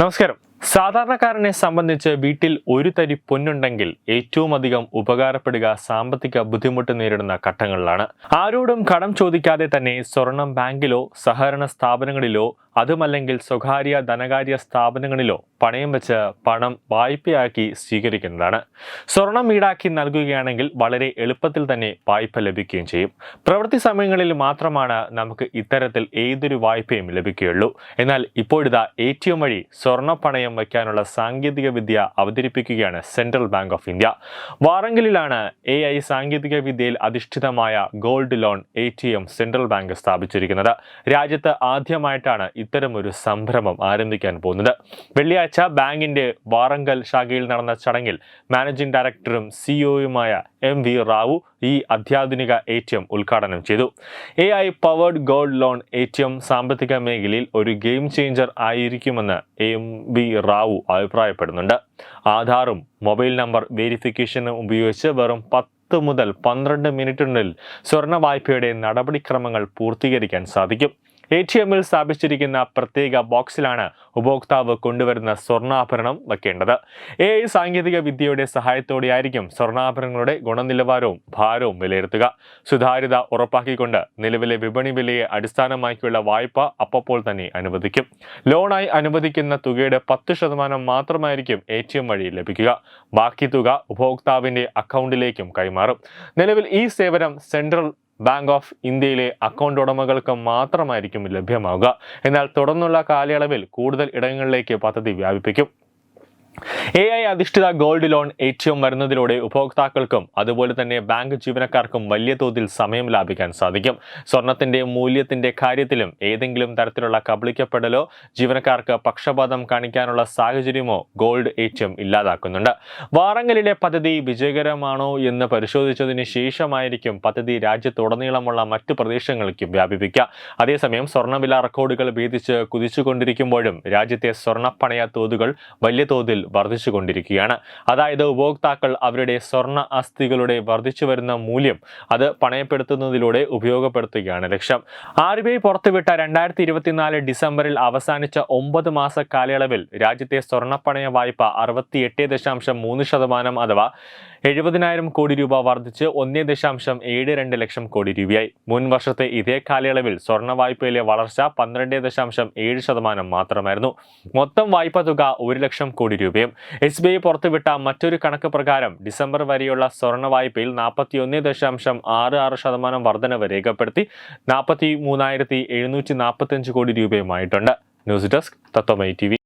നമസ്കാരം. സാധാരണക്കാരനെ സംബന്ധിച്ച് വീട്ടിൽ ഒരു തരി പൊന്നുണ്ടെങ്കിൽ ഏറ്റവും അധികം ഉപകാരപ്പെടുക സാമ്പത്തിക ബുദ്ധിമുട്ട് നേരിടുന്ന ഘട്ടങ്ങളിലാണ്. ആരോടും കടം ചോദിക്കാതെ തന്നെ സ്വർണം ബാങ്കിലോ സഹകരണ സ്ഥാപനങ്ങളിലോ അതുമല്ലെങ്കിൽ സ്വകാര്യ ധനകാര്യ സ്ഥാപനങ്ങളിലോ പണയം വെച്ച് പണം വായ്പയാക്കി സ്വീകരിക്കുന്നതാണ്. സ്വർണം ഈടാക്കി നൽകുകയാണെങ്കിൽ വളരെ എളുപ്പത്തിൽ തന്നെ വായ്പ ലഭിക്കുകയും ചെയ്യും. പ്രവൃത്തി സമയങ്ങളിൽ മാത്രമാണ് നമുക്ക് ഇത്തരത്തിൽ ഏതൊരു വായ്പയും ലഭിക്കുകയുള്ളൂ. എന്നാൽ ഇപ്പോഴിതാ എ ടി എം വഴി സ്വർണ പണയം വയ്ക്കാനുള്ള സാങ്കേതിക വിദ്യ അവതരിപ്പിക്കുകയാണ് സെൻട്രൽ ബാങ്ക് ഓഫ് ഇന്ത്യ. വാറങ്കലിലാണ് എ ഐ സാങ്കേതിക വിദ്യയിൽ അധിഷ്ഠിതമായ gold loan A T M central bank സ്ഥാപിച്ചിരിക്കുന്നത്. രാജ്യത്ത് ആദ്യമായിട്ടാണ് ഇത്തരമൊരു സംരംഭം ആരംഭിക്കാൻ പോകുന്നത്. വെള്ളിയാഴ്ച ബാങ്കിന്റെ വാറങ്കൽ ശാഖയിൽ നടന്ന ചടങ്ങിൽ മാനേജിംഗ് ഡയറക്ടറും സിഇഒയുമായ എം വി റാവു ഈ അത്യാധുനിക എ ടി എം ഉദ്ഘാടനം ചെയ്തു. A I powered gold loan A T M സാമ്പത്തിക മേഖലയിൽ ഒരു ഗെയിം ചേഞ്ചർ ആയിരിക്കുമെന്ന് എം വി റാവു അഭിപ്രായപ്പെടുന്നുണ്ട്. ആധാറും മൊബൈൽ നമ്പർ വെരിഫിക്കേഷനും ഉപയോഗിച്ച് വെറും പത്ത് മുതൽ പന്ത്രണ്ട് മിനിറ്റിനുള്ളിൽ സ്വർണ വായ്പയുടെ നടപടിക്രമങ്ങൾ പൂർത്തീകരിക്കാൻ സാധിക്കും. എ ടി എമ്മിൽ സ്ഥാപിച്ചിരിക്കുന്ന പ്രത്യേക ബോക്സിലാണ് ഉപഭോക്താവ് കൊണ്ടുവരുന്ന സ്വർണാഭരണം വയ്ക്കേണ്ടത് എ ഐ സാങ്കേതിക വിദ്യയുടെ സഹായത്തോടെയായിരിക്കും സ്വർണാഭരണങ്ങളുടെ ഗുണനിലവാരവും ഭാരവും വിലയിരുത്തുക. സുതാര്യത ഉറപ്പാക്കിക്കൊണ്ട് നിലവിലെ വിപണി വിലയെ അടിസ്ഥാനമാക്കിയുള്ള വായ്പ അപ്പോൾ തന്നെ അനുവദിക്കും. ലോണായി അനുവദിക്കുന്ന തുകയുടെ പത്ത് ശതമാനം മാത്രമായിരിക്കും എ ടി എം വഴി ലഭിക്കുക. ബാക്കി തുക ഉപഭോക്താവിന്റെ അക്കൗണ്ടിലേക്കും കൈമാറും. നിലവിൽ ഈ സേവനം സെൻട്രൽ ബാങ്ക് ഓഫ് ഇന്ത്യയിലെ അക്കൗണ്ട് ഉടമകൾക്ക് മാത്രമായിരിക്കും ലഭ്യമാവുക. എന്നാൽ തുടർന്നുള്ള കാലയളവിൽ കൂടുതൽ ഇടങ്ങളിലേക്ക് പദ്ധതി വ്യാപിപ്പിക്കും. എ ഐ അധിഷ്ഠിത ഗോൾഡ് ലോൺ എം വരുന്നതിലൂടെ ഉപഭോക്താക്കൾക്കും അതുപോലെ തന്നെ ബാങ്ക് ജീവനക്കാർക്കും വലിയ തോതിൽ സമയം ലാഭിക്കാൻ സാധിക്കും. സ്വർണത്തിന്റെ മൂല്യത്തിന്റെ കാര്യത്തിലും ഏതെങ്കിലും തരത്തിലുള്ള കബളിക്കപ്പെടലോ ജീവനക്കാർക്ക് പക്ഷപാതം കാണിക്കാനുള്ള സാഹചര്യമോ ഗോൾഡ് എം ഇല്ലാതാക്കുന്നുണ്ട്. വാറങ്ങലിലെ പദ്ധതി വിജയകരമാണോ എന്ന് പരിശോധിച്ചതിന് ശേഷമായിരിക്കും പദ്ധതി രാജ്യത്തുടനീളമുള്ള മറ്റു പ്രദേശങ്ങൾക്കും വ്യാപിപ്പിക്കുക. അതേസമയം സ്വർണവില റെക്കോർഡുകൾ ഭേദിച്ച് കുതിച്ചുകൊണ്ടിരിക്കുമ്പോഴും രാജ്യത്തെ സ്വർണപ്പണയ തോതുകൾ വലിയ തോതിൽ വർദ്ധിച്ചുകൊണ്ടിരിക്കുകയാണ്. അതായത് ഉപഭോക്താക്കൾ അവരുടെ സ്വർണ അസ്ഥികളുടെ വർദ്ധിച്ചു വരുന്ന മൂല്യം അത് പണയപ്പെടുത്തുന്നതിലൂടെ ഉപയോഗപ്പെടുത്തുകയാണ് ലക്ഷ്യം. ആർ ബി ഐ പുറത്തുവിട്ട രണ്ടായിരത്തി ഇരുപത്തിനാല് ഡിസംബറിൽ അവസാനിച്ച ഒമ്പത് മാസ കാലയളവിൽ രാജ്യത്തെ സ്വർണപ്പണയ വായ്പ അറുപത്തിയെട്ട് ദശാംശം മൂന്ന് ശതമാനം അഥവാ എഴുപതിനായിരം കോടി രൂപ വർദ്ധിച്ച് ഒന്നേ ദശാംശം ഏഴ് രണ്ട് ലക്ഷം കോടി രൂപയായി. മുൻ വർഷത്തെ ഇതേ കാലയളവിൽ സ്വർണ വായ്പയിലെ വളർച്ച പന്ത്രണ്ട് ദശാംശം ഏഴ് ശതമാനം മാത്രമായിരുന്നു. മൊത്തം വായ്പ തുക ഒരു ലക്ഷം കോടി രൂപയും. എസ് ബി ഐ പുറത്തുവിട്ട മറ്റൊരു കണക്ക് പ്രകാരം ഡിസംബർ വരെയുള്ള സ്വർണ വായ്പയിൽ നാൽപ്പത്തി ദശാംശം ആറ് ആറ് ശതമാനം വർധനവ് രേഖപ്പെടുത്തി നാൽപ്പത്തി മൂന്നായിരത്തി എഴുന്നൂറ്റി നാൽപ്പത്തി അഞ്ച് കോടി രൂപയുമായിട്ടുണ്ട്. News desk Tatwamayi T